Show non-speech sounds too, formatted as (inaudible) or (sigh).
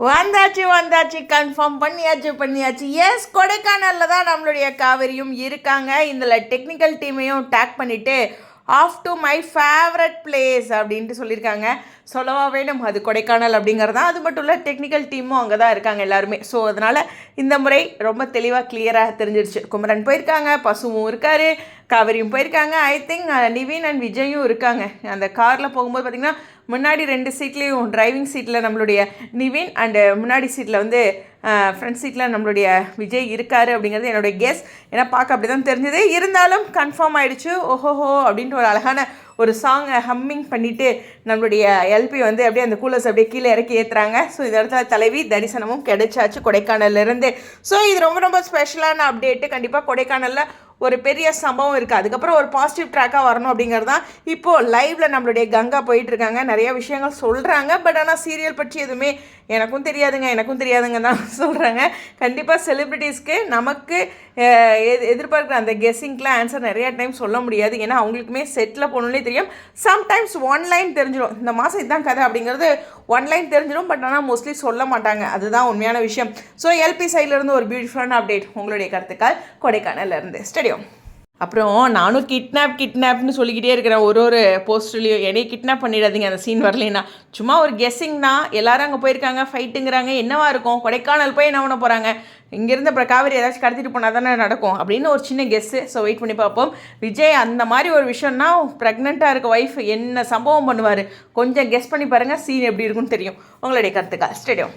வந்தாச்சு வந்தாச்சு கன்ஃபார்ம் பண்ணியாச்சு பண்ணியாச்சு. எஸ் கொடைக்கானலில் தான் நம்மளுடைய காவேரியும் இருக்காங்க. இதில் டெக்னிக்கல் டீமையும் டேக் பண்ணிவிட்டு off to my favourite place அப்படின்ட்டு சொல்லியிருக்காங்க. சொல்லவா வேணும்? அது கொடைக்கானல் அப்படிங்கிறது? தான் அது மட்டும் இல்லை டெக்னிக்கல் டீமும் அங்கே தான் இருக்காங்க எல்லாருமே. ஸோ அதனால் இந்த முறை ரொம்ப தெளிவாக கிளியராக தெரிஞ்சிருச்சு. குமரன் போயிருக்காங்க பசுவும் இருக்காரு. காவேரியும் போயிருக்காங்க. ஐ திங்க் நிவின் அண்ட் விஜயும் இருக்காங்க. அந்த காரில் போகும்போது பார்த்திங்கன்னா முன்னாடி ரெண்டு சீட்லேயும் டிரைவிங் சீட்டில் நம்மளுடைய நிவின் அண்டு முன்னாடி சீட்டில் வந்து ஃப்ரண்ட் சீட்டில் நம்மளுடைய விஜய் இருக்காரு அப்படிங்கிறது என்னுடைய கெஸ் ஏன்னா பார்க்க அப்படி தான் தெரிஞ்சது. இருந்தாலும் கன்ஃபார்ம் ஆகிடுச்சு ஓஹோஹோ அப்படின்ட்டு ஒரு அழகான ஒரு சாங்கை ஹம்மிங் பண்ணிவிட்டு நம்மளுடைய எல்பி வந்து அப்படியே அந்த கூலர்ஸ் அப்படியே கீழே இறக்கி ஏற்றுறாங்க ஸோ இந்த இடத்துல தலைவி தரிசனமும் கிடைச்சாச்சு கொடைக்கானல்லேருந்து ஸோ இது ரொம்ப ரொம்ப ஸ்பெஷலான அப்டேட்டு கண்டிப்பாக கொடைக்கானலில் ஒரு பெரிய சம்பவம் இருக்குது அதுக்கப்புறம் ஒரு பாசிட்டிவ் ட்ராக்காக வரணும் அப்படிங்கிறது தான் இப்போது லைவில் நம்மளுடைய கங்கா போயிட்டுருக்காங்க நிறைய விஷயங்கள் சொல்கிறாங்க பட் ஆனால் சீரியல் பற்றி எதுவுமே எனக்கும் தெரியாதுங்க. எனக்கும் தெரியாதுங்க தான் (laughs) சொல்கிறாங்க கண்டிப்பாக செலிப்ரிட்டிஸ்க்கு நமக்கு எது- எதிர்பார்க்குற அந்த கெஸ்ஸிங்க்கெலாம் ஆன்சர் நிறையா டைம் சொல்ல முடியாது. ஏன்னா அவங்களுக்குமே செட்டில் போகணுன்னே தெரியும். சம்டைம்ஸ் ஒன் லைன் தெரிஞ்சிடும் இந்த மாதம் இதுதான் கதை அப்படிங்கிறது ஒன் லைன் தெரிஞ்சிடும் பட் ஆனால் மோஸ்ட்லி சொல்ல மாட்டாங்க. அதுதான் உண்மையான விஷயம். ஸோ எல்பி சைட்லேருந்து ஒரு பியூட்டிஃபுல்லான அப்டேட் உங்களுடைய கருத்துக்கள் கொடைக்கானல்ல இருந்து. தெரியும். அப்புறம் நானும் கிட்னாப் கிட்னாப்னு சொல்லிக்கிட்டே இருக்கிறேன். ஒரு ஒரு போஸ்ட்லேயும் என்னைய கிட்னாப் பண்ணிடாதீங்க அந்த சீன் வரலைன்னா. சும்மா ஒரு கெஸ்ஸிங் தான் எல்லாரும் அங்கே போயிருக்காங்க ஃபைட்டுங்கிறாங்க என்னவா இருக்கும்? கொடைக்கானல் போய் என்ன பண்ண போகிறாங்க இங்கேருந்து அப்புறம் காவேரி ஏதாச்சும் கடத்திட்டு போனால் தானே நடக்கும்? அப்படின்னு ஒரு சின்ன கெஸ்ஸு ஸோ வெயிட் பண்ணி பார்ப்போம். விஜய் அந்த மாதிரி ஒரு விஷயம்னா ப்ரெக்னெண்ட்டாக இருக்க ஒய்ஃப் என்ன சம்பவம் பண்ணுவார்? கொஞ்சம் கெஸ் பண்ணி பாருங்கள் சீன் எப்படி இருக்குன்னு தெரியும். உங்களுடைய கருத்துக்கள். ஸ்டேடியம்